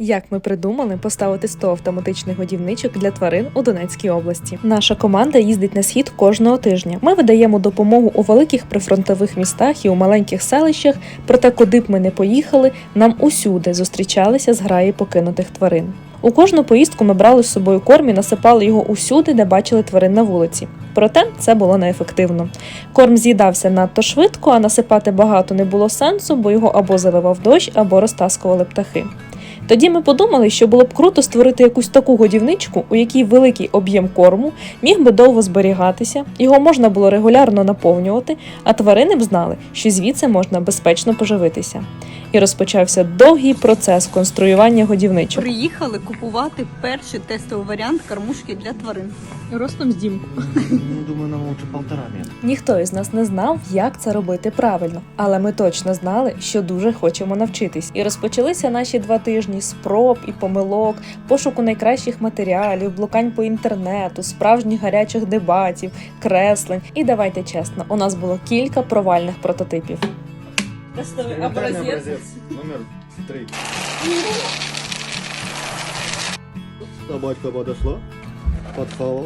Як ми придумали поставити 100 автоматичних годівничок для тварин у Донецькій області? Наша команда їздить на схід кожного тижня. Ми видаємо допомогу у великих прифронтових містах і у маленьких селищах. Проте, куди б ми не поїхали, нам усюди зустрічалися зграї покинутих тварин. У кожну поїздку ми брали з собою корм і насипали його усюди, де бачили тварин на вулиці. Проте це було неефективно. Корм з'їдався надто швидко, а насипати багато не було сенсу, бо його або заливав дощ, або розтаскували птахи. Тоді ми подумали, що було б круто створити якусь таку годівничку, у якій великий об'єм корму міг би довго зберігатися, його можна було регулярно наповнювати, а тварини б знали, що звідси можна безпечно поживитися. І розпочався довгий процес конструювання годівничок. Приїхали купувати перший тестовий варіант кормушки для тварин. Ростом з дімку. Ну, думаю, нам лучше полтора метра. Ніхто із нас не знав, як це робити правильно, але ми точно знали, що дуже хочемо навчитись. І розпочалися наші два тижні спроб і помилок, пошуку найкращих матеріалів, блукань по інтернету, справжніх гарячих дебатів, креслень. І давайте чесно, у нас було кілька провальних прототипів. Тестовий образець. номер три. Собачка подошла, подхавала.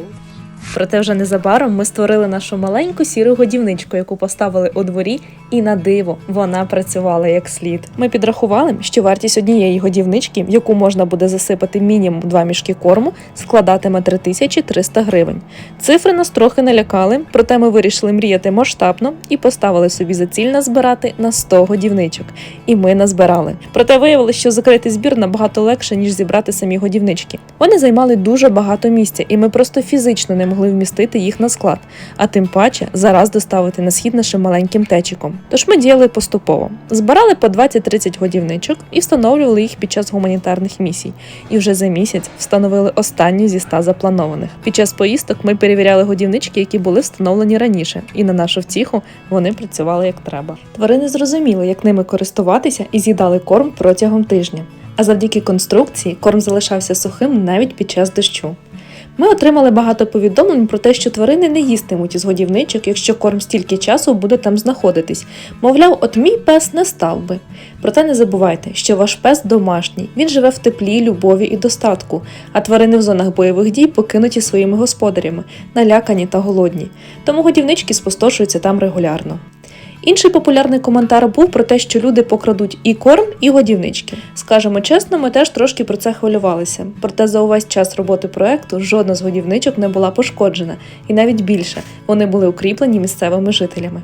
Проте вже незабаром ми створили нашу маленьку сіру годівничку, яку поставили у дворі, і на диво вона працювала як слід. Ми підрахували, що вартість однієї годівнички, яку можна буде засипати мінімум два мішки корму, складатиме 3300 гривень. Цифри нас трохи налякали, проте ми вирішили мріяти масштабно і поставили собі за ціль назбирати на 100 годівничок. І ми назбирали. Проте виявилося, що закрити збір набагато легше, ніж зібрати самі годівнички. Вони займали дуже багато місця, і ми просто фізично не могли вмістити їх на склад, а тим паче зараз доставити на схід нашим маленьким течиком. Тож ми діяли поступово. Збирали по 20-30 годівничок і встановлювали їх під час гуманітарних місій. І вже за місяць встановили останню зі 100 запланованих. Під час поїздок ми перевіряли годівнички, які були встановлені раніше, і на нашу втіху вони працювали як треба. Тварини зрозуміли, як ними користуватися, і з'їдали корм протягом тижня. А завдяки конструкції корм залишався сухим навіть під час дощу. Ми отримали багато повідомлень про те, що тварини не їстимуть із годівничок, якщо корм стільки часу буде там знаходитись. Мовляв, от мій пес не став би. Проте не забувайте, що ваш пес домашній, він живе в теплі, любові і достатку, а тварини в зонах бойових дій покинуті своїми господарями, налякані та голодні. Тому годівнички спустошуються там регулярно. Інший популярний коментар був про те, що люди покрадуть і корм, і годівнички. Скажемо чесно, ми теж трошки про це хвилювалися. Проте за увесь час роботи проекту жодна з годівничок не була пошкоджена, і навіть більше вони були укріплені місцевими жителями.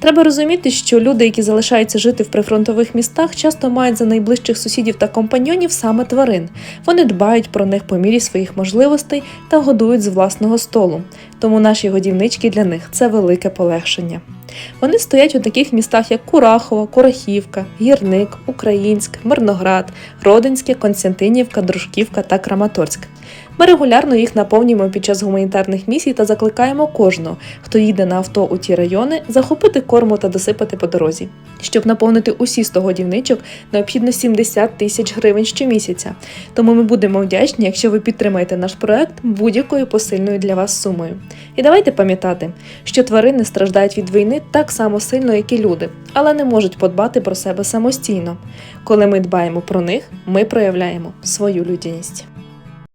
Треба розуміти, що люди, які залишаються жити в прифронтових містах, часто мають за найближчих сусідів та компаньйонів саме тварин. Вони дбають про них по мірі своїх можливостей та годують з власного столу. Тому наші годівнички для них це велике полегшення. Вони стоять у таких містах, як Курахово, Курахівка, Гірник, Українськ, Мирноград, Родинське, Константинівка, Дружківка та Краматорськ. Ми регулярно їх наповнюємо під час гуманітарних місій та закликаємо кожного, хто їде на авто у ті райони, захопити корму та досипати по дорозі. Щоб наповнити усі 100 годівничок, необхідно 70 тисяч гривень щомісяця. Тому ми будемо вдячні, якщо ви підтримаєте наш проект будь-якою посильною для вас сумою. І давайте пам'ятати, що тварини страждають від війни так само сильно, як і люди, але не можуть подбати про себе самостійно. Коли ми дбаємо про них, ми проявляємо свою людяність.